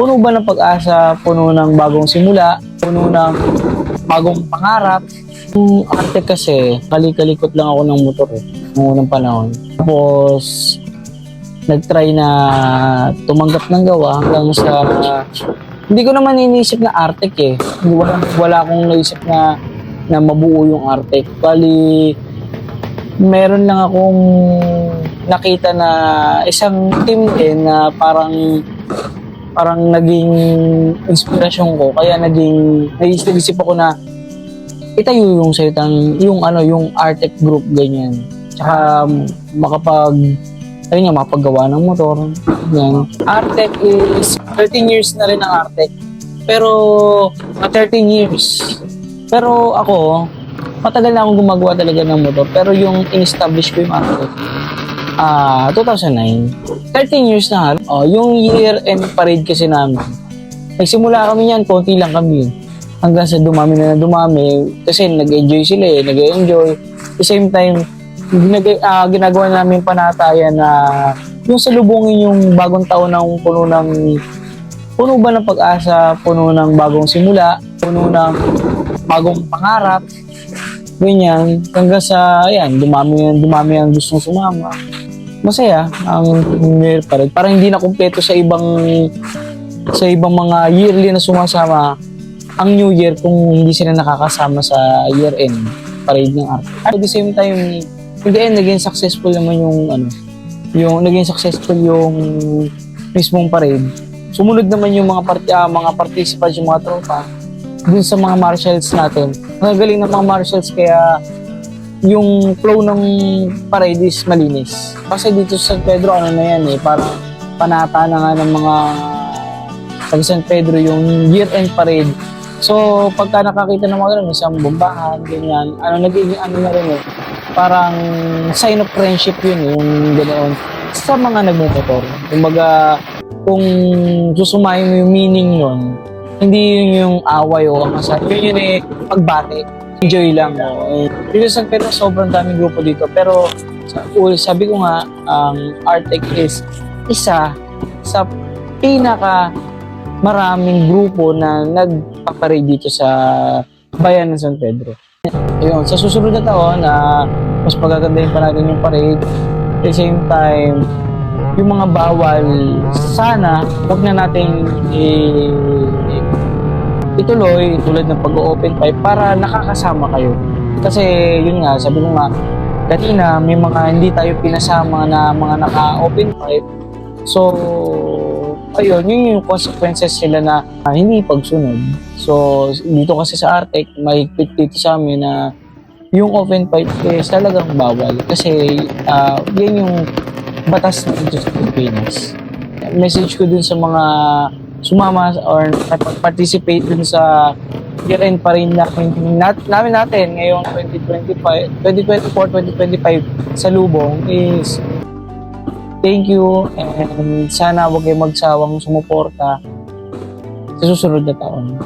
puno ba ng pag-asa, puno ng bagong simula, puno ng bagong pangarap. Yung arte kasi, kalikalikot lang ako ng motor eh, noong unang panahon. Tapos, nag-try na tumanggap ng gawa hanggang sa hindi ko naman iniisip na Artec eh. Wala, wala akong naisip na na mabuo yung Artec. Bali, meron lang akong nakita na isang team din na parang parang naging inspirasyon ko. Kaya naging, naisip ako na itayo yung salitang, yung ano, yung Artec group, ganyan. Tsaka makapag, ayun nga, makapaggawa ng motor. Yan. Artec is 13 years na rin ang Artec. Pero, mga 13 years. Pero ako, matagal na akong gumagawa talaga ng motor. Pero yung in-establish ko yung Artec, ah 2009. 13 years na. Oh, yung year end parade kasi namin. Nagsimula kami yan, konti lang kami. Hanggang sa dumami na dumami. Kasi nag-enjoy sila eh, nag-enjoy. At the same time, ginag- ah, ginagawa namin panatayan na yung salubungin yung bagong taon ng puno ng puno ba ng pag-asa, puno ng bagong simula, puno ng bagong pangarap, ganyan. Hanggang sa, ayan, dumami, dumami ang gustong sumama. Masaya ang year pa rin. Parang hindi na kumpleto sa ibang sa ibang mga yearly na sumasama ang New Year kung hindi sila nakakasama sa year-end parade ng art. At the same time, in the end, naging successful naman yung ano, yung naging successful yung mismong parade. Sumunod naman yung mga part, ah, mga participants, yung mga tropa dun sa mga marshals natin. Ang galing ng mga marshals kaya yung flow ng parade is malinis. Kasi dito sa San Pedro, ano na yan eh, parang panata na nga ng mga taga San Pedro yung year-end parade. So, pagka nakakita ng mga ganun, isang bombahan, ganyan, ano, nagiging ano na rin eh, parang sign of friendship yun eh, yung ganoon. Sa mga nagmumotor. Kumbaga, kung susumayin mo yung meaning nun, hindi yun yung away o kasal. Yun yun eh, pagbati. Enjoy lang. Oh. Dito sa San Pedro, sobrang daming grupo dito. Pero, sabi ko nga, ang Artec is isa sa pinaka maraming grupo na nagpaparade dito sa bayan ng San Pedro. Ayun, sa susunod na taon, na mas pagagandahin pa natin yung parade. At the same time, yung mga bawal, sana, huwag na nating i- ituloy tulad ng pag-open pipe para nakakasama kayo. Kasi yun nga, sabi ko nga, kanina may mga hindi tayo pinasama na mga naka-open pipe. So, ayun, yun yung consequences nila na ah, hindi pagsunod. So, dito kasi sa Artec, may dito sa amin na yung open pipe is talagang bawal. Kasi ah, yan yung batas na dito sa Pilipinas. Message ko dun sa mga sumama or participate dun sa year-end pa rin na, nat, namin natin ngayong 2025, 2024, 2025 sa Lubong is thank you and sana huwag kayo magsawang sumuporta sa susunod na taon.